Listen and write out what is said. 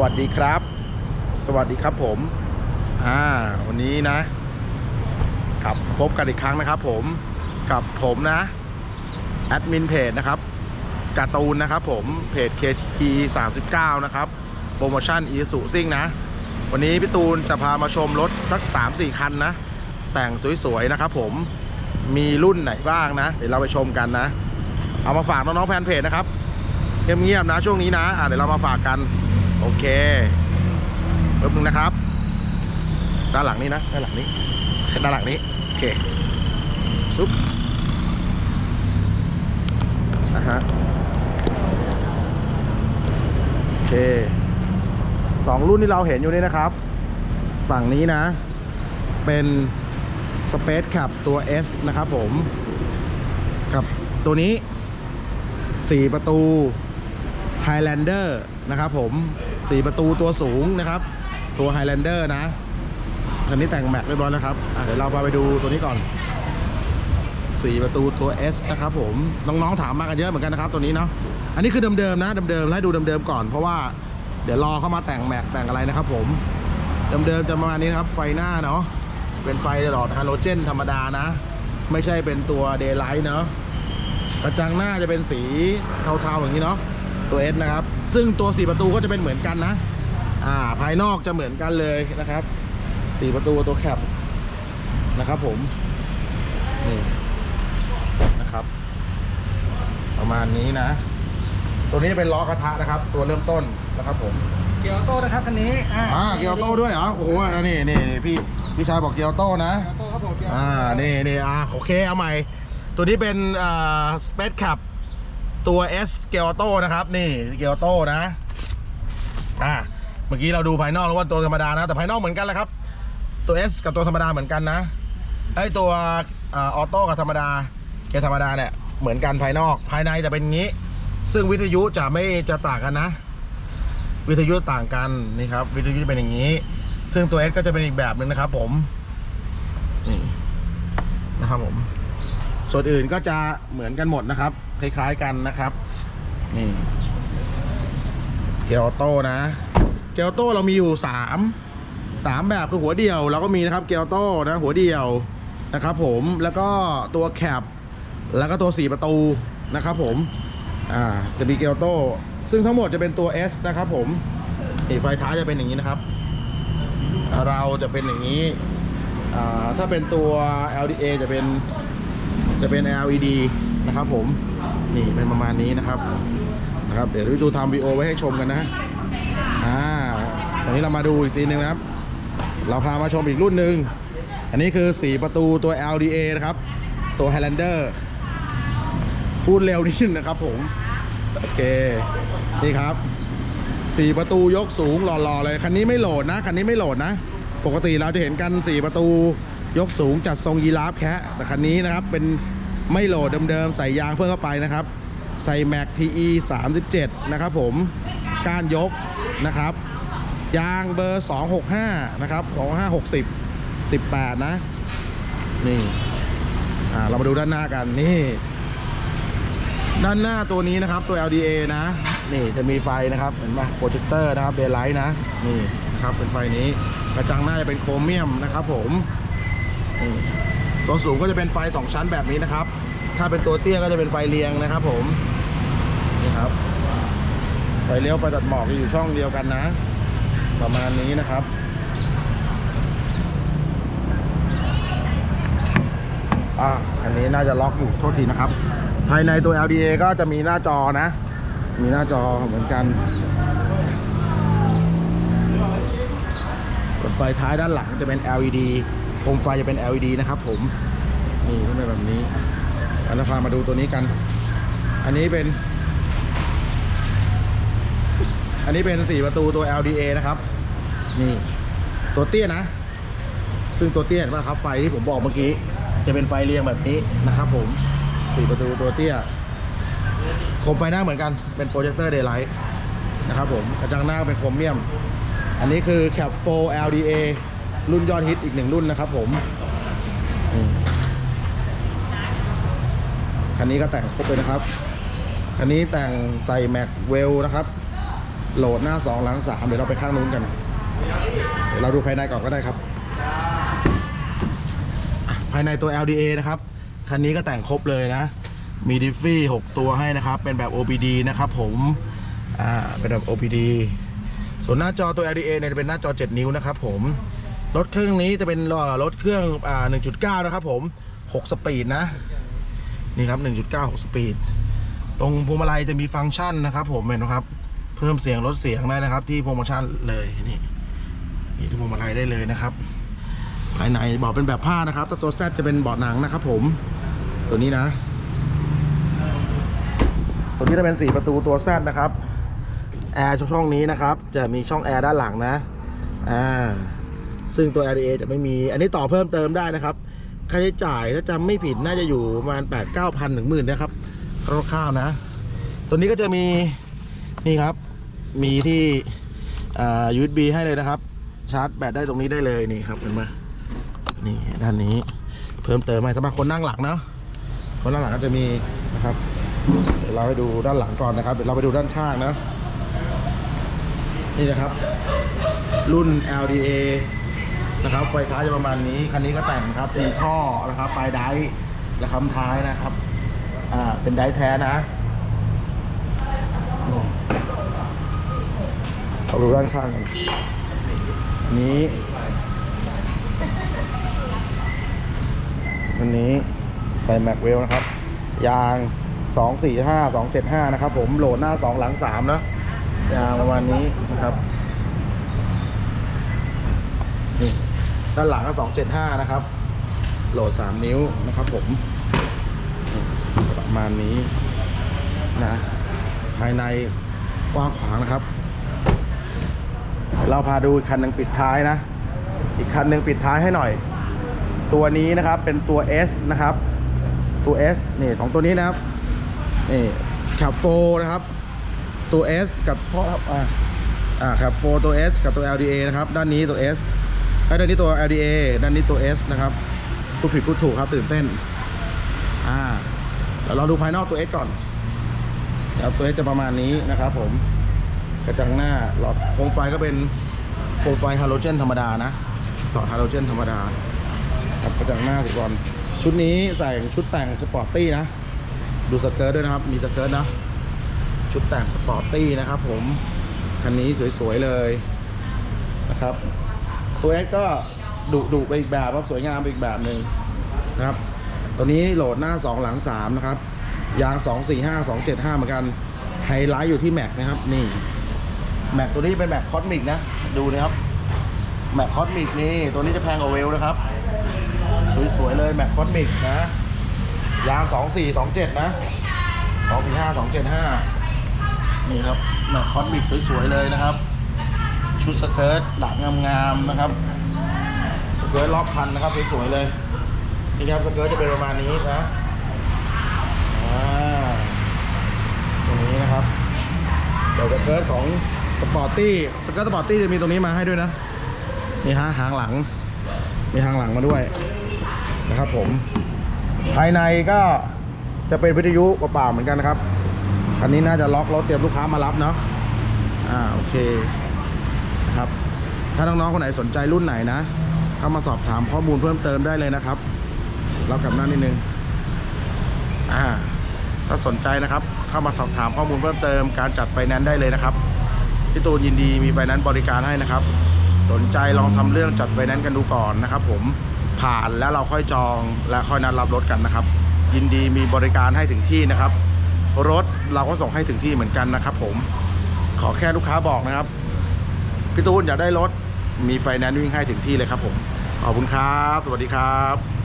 วัสดีครับ สวัสดีครับผมอ่าวันนี้นะ ครับพบกันอีกครั้งนะครับ ผมกับผมนะแอดมินเพจนะครับการ์ตูนนะครับ ผมเพจ KT 39นะครับโปรโมชั่นอีสุซิ่งนะ วันนี้พี่ตูนจะพามาชมรถสัก 3-4 คันนะ แต่งสวยๆนะครับ ผมมีรุ่นไหนบ้างนะเดี๋ยวเราไปชมกันนะ เอามาฝากน้องๆแฟนเพจนะครับเงียบๆนะช่วงนี้นะะเดี๋ยวเรามาฝากกัน โอเคแป๊บนึงนะครับ ด้านหลังนี้นะ ด้านหลังนี้ด้านหลังนี้ โอเคปุ๊บนะฮะโอเคสองรุ่นที่เราเห็นอยู่นี่นะครับ ฝั่งนี้นะ เป็น Space Cap ตัว S นะครับผม กับตัวนี้ 4 ประตู Highlander นะครับผม 4ประตูตัวสูงนะครับ ตัว Highlander นะคันนี้แต่งแม็กเรียบร้อยแล้วครับเดี๋ยวเราไปดูตัวนี้ก่อน4ประตูตัว S นะครับผมน้องๆถามมากันเยอะเหมือนกันนะครับตัวนี้เนาะอันนี้คือเดิมๆนะเดิมๆให้ดูเดิมๆก่อนเพราะว่าเดี๋ยวรอเข้ามาแต่งแม็กแต่งอะไรนะครับผมเดิมๆจะประมาณนี้นะครับไฟหน้าเนาะเป็นไฟหลอดฮาโลเจนธรรมดานะ ไม่ใช่เป็นตัวเดย์ไลท์เนาะกระจังหน้าจะเป็นสีเทาๆอย่างนี้เนาะ ตัว S นะครับ ซึ่งตัว 4 ประตูก็จะเป็นเหมือนกันนะ อ่า ภายนอกจะเหมือนกันเลยนะครับ 4 ประตูตัวแคปนะครับผม นี่นะครับ ประมาณนี้นะ ตัวนี้จะเป็นล้อกระทะนะครับ ตัวเริ่มต้นนะครับผม เกียวโต้นะครับคันนี้ อ่าเกียวโต้ด้วยเหรอ โอ้โหอันนี้นี่นี่พี่พี่ชายบอกเกียวโต้นะ เกียวโต้ครับผมเกียวโต้อ่า นี่นี่อ่า โอเค เอาใหม่ ตัวนี้เป็นอ่า Space Cap ตัว S เกียวโต้นะครับ นี่เกียวโต้นะอ่าเมื่อกี้เราดูภายนอกแล้วว่าตัวธรรมดานะ แต่ภายนอกเหมือนกันแหละครับ ตัว S กับตัวธรรมดาเหมือนกันนะไอตัวอออโต้กับธรรมดาเกียร์ธรรมดาเนี่ยเหมือนกันภายนอกภายในจะเป็นงี้ ซึ่งวิทยุจะไม่จะต่างกันนะ วิทยุต่างกันนี่ครับ วิทยุจะเป็นอย่างนี้ ซึ่งตัว S ก็จะเป็นอีกแบบหนึ่งนะครับ ผมนี่นะครับผมส่วนอื่นก็จะเหมือนกันหมดนะครับ คล้าย ๆ กันนะครับ นี่ เกียร์ออโต้นะ เกียร์ออโต้เรามีอยู่สามสามแบบคือหัวเดียวเราก็มีนะครับเกียร์ออโต้นะหัวเดียวนะครับผมแล้วก็ตัวแคปแล้วก็ตัวสี่ประตูนะครับผมอ่าจะมีเกียร์ออโต้ซึ่งทั้งหมดจะเป็นตัว S นะครับผมนี่ไฟท้ายจะเป็นอย่างนี้นะครับ เราจะเป็นอย่างนี้อ่าถ้าเป็นตัว LDA จะเป็นจะเป็น LED นะครับผมนี่เป็นประมาณนี้นะครับนะครับ เดี๋ยวพี่ตูทำวีโอไว้ให้ชมกันนะอ่าตอนนี้เรามาดูอีกทีหนึงนะครับ เราพามาชมอีกรุ่นหนึ่งอันนี้คือ4ประตูตัว LDA นะครับ ตัว Highlander พูดเร็วนิดนึงนะครับผม โอเค นี่ครับ4ประตูยกสูงหล่อๆเลย คันนี้ไม่โหลดนะ คันนี้ไม่โหลดนะ ปกติเราจะเห็นกัน4ประตูยกสูงจัดทรงยีราฟแคะแต่คันนี้นะครับเป็น ไม่โหลดเดิมๆ ใส่ยางเพิ่มเข้าไปนะครับ ใส่แม็ก TE 37 นะครับผมก้านยกนะครับ ยางเบอร์ 265 นะครับ 2560 18 นะ นี่อ่าเรามาดูด้านหน้ากันนี่ ด้านหน้าตัวนี้นะครับตัว LDA นะ นี่จะมีไฟนะครับ เห็นไหมโปรเจคเตอร์นะครับเดย์ไลท์นะ นี่นะครับเป็นไฟนี้กระจังหน้าจะเป็นโครเมียมนะครับผมตัวสูงก็จะเป็นไฟ 2 ชั้นแบบนี้นะครับ ถ้าเป็นตัวเตี้ยก็จะเป็นไฟเรียงนะครับ ผมนี่ครับ ไฟเลี้ยวไฟตัดหมอกอยู่ช่องเดียวกันนะ ประมาณนี้นะครับอ่าอันนี้น่าจะล็อกอยู่โทษทีนะครับ ภายในตัว LDA ก็จะมีหน้าจอนะ มีหน้าจอเหมือนกันส่วนไฟท้ายด้านหลังจะเป็น LED โคมไฟจะเป็น LED นะครับผม นี่ต้องเป็นแบบนี้ อันนี้พามาดูตัวนี้กัน อันนี้เป็น อันนี้เป็น4ประตูตัว LDA นะครับ นี่ตัวเตี้ยนะ ซึ่งตัวเตี้ยนป่ะครับ ไฟที่ผมบอกเมื่อกี้ จะเป็นไฟเรียงแบบนี้นะครับ ผม4ประตูตัวเตี้ยโคมไฟหน้าเหมือนกันเป็นโปรเจคเตอร์เดย์ไลท์นะครับผมกระจังหน้าเป็นโครเมียม อันนี้คือ Cap 4 LDA รุ่นยอดฮิตอีกหนึ่งรุ่นนะครับผม คันนี้ก็แต่งครบเลยนะครับ คันนี้แต่งใส่แม็กเวลนะครับ โหลดหน้าสองหลังสามเดี๋ยวเราไปข้างนู้นกัน เดี๋ยวเราดูภายในก่อนก็ได้ครับ ภายในตัว LDA นะครับ คันนี้ก็แต่งครบเลยนะ มีดิฟฟี่ 6 ตัวให้นะครับ เป็นแบบ OBD นะครับผม อ่า เป็นแบบ OBD ส่วนหน้าจอตัว LDA เนี่ยจะเป็นหน้าจอ 7 นิ้วนะครับผม รถเครื่องนี้จะเป็นรถเครื่อง อ่า 1.9 นะครับผม 6 สปีดนะ นี่ครับ 1.9 6 สปีด ตรงพวงมาลัยจะมีฟังก์ชันนะครับผมเห็นไหมครับ เพิ่มเสียงลดเสียงได้นะครับ ที่โปรโมชั่นเลยนี่นี่ที่พวงมาลัยได้เลยนะครับ ภายในเบอกเป็นแบบผ้านะครับแต่ตัวแซจะเป็นเบาะหนังนะครับ ผมตัวนี้นะตัวนี้จะเป็น4ประตูตัวแซนะครับแอร์ช่องนี้นะครับ จะมีช่องแอร์ด้านหลังนะอ่าซึ่งตัว LDA จะไม่มี อันนี้ต่อเพิ่มเติมได้นะครับ ค่าใช้จ่ายถ้าจำไม่ผิดน่าจะอยู่ประมาณ8 9 0 0 0ถึงหมื่นนะครับคร่าวๆนะ ตัวนี้ก็จะมีนี่ครับ มีที่ USB ให้เลยนะครับ ชาร์จแบตได้ตรงนี้ได้เลยนี่ครับเห็นไหมนี่ด้านนี้เพิ่มเติมให้สำหรับคนนั่งหลังเนาะคนนั่งหลังก็จะมีนะครับเดี๋ยวเราไปดูด้านหลังก่อนนะครับเดี๋ยวเราไปดูด้านข้างนะนี่นะครับ รุ่น LDA นะครับ ไฟท้ายจะประมาณนี้ คันนี้ก็แต่งครับ มีท่อนะครับ ปลายไดร์และคำท้ายนะครับ อ่า เป็นไดร์แท้นะเราดูด้านข้างกันอันนี้อันนี้ใส่แม็กเวลนะครับ ยาง245 275นะครับ ผมโหลดหน้า2หลัง3นะยางประมาณนี้นะครับนี่ ด้านหลังก็275 นะครับ โหลด 3 นิ้วนะครับผม ประมาณนี้นะ ภายในกว้างขวางนะครับ เราพาดูคันหนึ่งปิดท้ายนะ อีกคันหนึ่งปิดท้ายให้หน่อย ตัวนี้นะครับเป็นตัว S นะครับ ตัว S นี่สองตัวนี้นะครับ นี่ขับโฟนะครับ ตัว S กับท่ออ่าอ่าขับโฟตัว S กับตัว LDA นะครับ ด้านนี้ตัว S ไอ้ด้านนี้ตัว LDA ด้านนี้ตัว S นะครับพูดผิดพูดถูกครับตื่นเต้น อ่าเดี๋ยวเราดูภายนอกตัว S ก่อนเดี๋ยวตัว S จะประมาณนี้นะครับผม กระจังหน้าหลอดโคมไฟก็เป็นโคมไฟฮาโลเจนธรรมดานะ หลอดฮาโลเจนธรรมดาครับกระจังหน้าสิบอลชุดนี้ใส่ชุดแต่งสปอร์ตตี้นะ ดูสเกิร์ตด้วยนะครับ มีสเกิร์ตนะ ชุดแต่งสปอร์ตตี้นะครับผม คันนี้สวยๆเลยนะครับ ตัวเอสก็ดุดุไปอีกแบบครับสวยงามไปอีกแบบหนึ่งนะครับ ตัวนี้โหลดหน้า 2 หลัง 3 นะครับ ยาง 2 4 5 2 7 5 เหมือนกันไฮไลท์อยู่ที่แม็กนะครับ นี่แม็กตัวนี้เป็นแม็กคอสมิกนะ ดูนะครับแม็กคอสมิกนี่ ตัวนี้จะแพงกว่าเวลนะครับ สวยๆเลยแม็กคอสมิกนะ ยาง 2427 นะ 245 275 นี่ครับแม็กคอสมิกสวยๆเลยนะครับ ชุดสเกิร์ตหลังงามๆนะครับ สเกิร์ตรอบคันนะครับสวยๆเลยนี่ครับสเกิร์ตจะเป็นประมาณนี้นะอ่าตรงนี้นะครับส่สเกิร์ตของสปอร์ตี้สเกิร์ตสปอร์ตี้จะมีตรงนี้มาให้ด้วยนะนี่ฮะหางหลัง มีหางหลังมาด้วยนะครับผม ภายในก็จะเป็นวิทยุเปล่าๆเหมือนกันนะครับคันนี้น่าจะล็อกรถเตรียมลูกค้ามารับเนาะอ่าโอเค นะครับ ถ้าน้องๆคนไหนสนใจรุ่นไหนนะ เข้ามาสอบถามข้อมูลเพิ่มเติมได้เลยนะครับ เรากลับหน้านิดนึงอ่าถ้าสนใจนะครับ เข้ามาสอบถามข้อมูลเพิ่มเติมการจัดไฟแนนซ์ได้เลยนะครับพี่ตูนยินดีมีไฟแนนซ์บริการให้นะครับ สนใจลองทำเรื่องจัดไฟแนนซ์กันดูก่อนนะครับ ผมผ่านแล้วเราค่อยจองและค่อยนัดรับรถกันนะครับ ยินดีมีบริการให้ถึงที่นะครับ รถเราก็ส่งให้ถึงที่เหมือนกันนะครับ ผมขอแค่ลูกค้าบอกนะครับ พี่ตูนอยากได้รถมีไฟแนนซ์วิ่งให้ถึงที่เลยครับผมขอบคุณครับ สวัสดีครับ